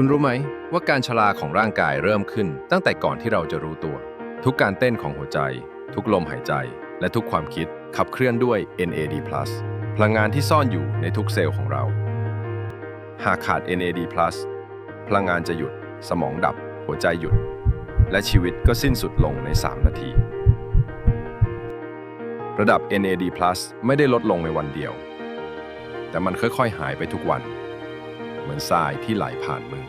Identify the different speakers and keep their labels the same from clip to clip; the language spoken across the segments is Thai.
Speaker 1: คุณรู้ไหมว่าการชราของร่างกายเริ่มขึ้น ตั้งแต่ก่อนที่เราจะรู้ตัว ทุกการเต้นของหัวใจ ทุกลมหายใจ และทุกความคิดขับเคลื่อนด้วย NAD+ พลังงานที่ซ่อนอยู่ในทุกเซลล์ของเรา หากขาด NAD+ พลังงานจะหยุด สมองดับ หัวใจหยุด และชีวิตก็สิ้นสุดลงใน 3 นาที ระดับ NAD+ ไม่ได้ลดลงในวันเดียว แต่มันค่อยๆ หายไปทุกวัน เหมือนทรายที่ไหลผ่านมือ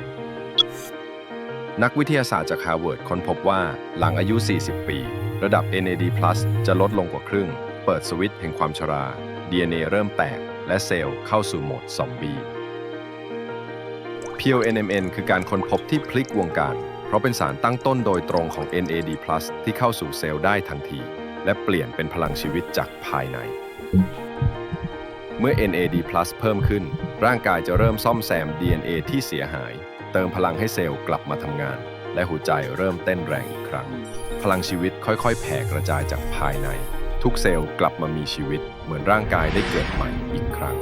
Speaker 1: นักวิทยาศาสตร์จากฮาร์วาร์ดค้นพบว่าหลังอายุ 40 ปี ระดับ NAD+ จะลดลงกว่าครึ่ง เปิดสวิตช์แห่งความชรา DNA เริ่มแตก และเซลล์เข้าสู่โหมดซอมบี้ PLNMN คือการค้นพบที่พลิกวงการ เพราะเป็นสารตั้งต้นโดยตรงของ NAD+ ที่เข้าสู่เซลล์ได้ทันที และเปลี่ยนเป็นพลังชีวิตจากภายใน เมื่อ NAD+ เพิ่มขึ้น ร่างกายจะเริ่มซ่อมแซม DNA ที่เสียหาย เติมพลังให้เซลล์กลับมาทำงาน และหัวใจเริ่มเต้นแรงอีกครั้ง พลังชีวิตค่อยๆ แผ่กระจายจากภายใน ทุกเซลล์กลับมามีชีวิต เหมือนร่างกายได้เกิดใหม่อีกครั้ง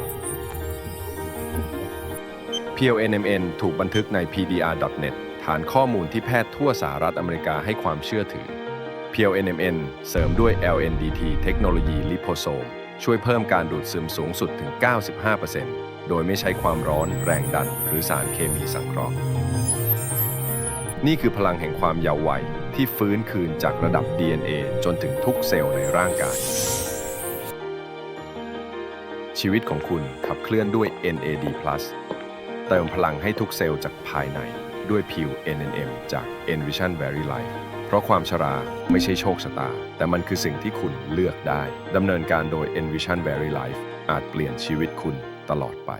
Speaker 1: PLNMN ถูกบันทึกใน PDR.net ฐานข้อมูลที่แพทย์ทั่วสหรัฐอเมริกาให้ความเชื่อถือ PLNMN เสริมด้วย LNDT เทคโนโลยีลิโพโซม ช่วยเพิ่มการดูดซึมสูงสุดถึง 95%โดยไม่ใช้ความร้อนแรงดัน หรือสารเคมีสังเคราะห์ นี่คือพลังแห่งความเยาว์วัยที่ฟื้นคืนจากระดับ DNA จนถึงทุกเซลล์ในร่างกาย ชีวิตของคุณขับเคลื่อนด้วย NAD+ เติมพลังให้ทุกเซลล์จากภายใน ด้วยผิว NNM จาก Envision Very Life เพราะความชราไม่ใช่โชคชะตา แต่มันคือสิ่งที่คุณเลือกได้ดำเนินการโดย Envision Very Life อาจเปลี่ยนชีวิตคุณตลอดไป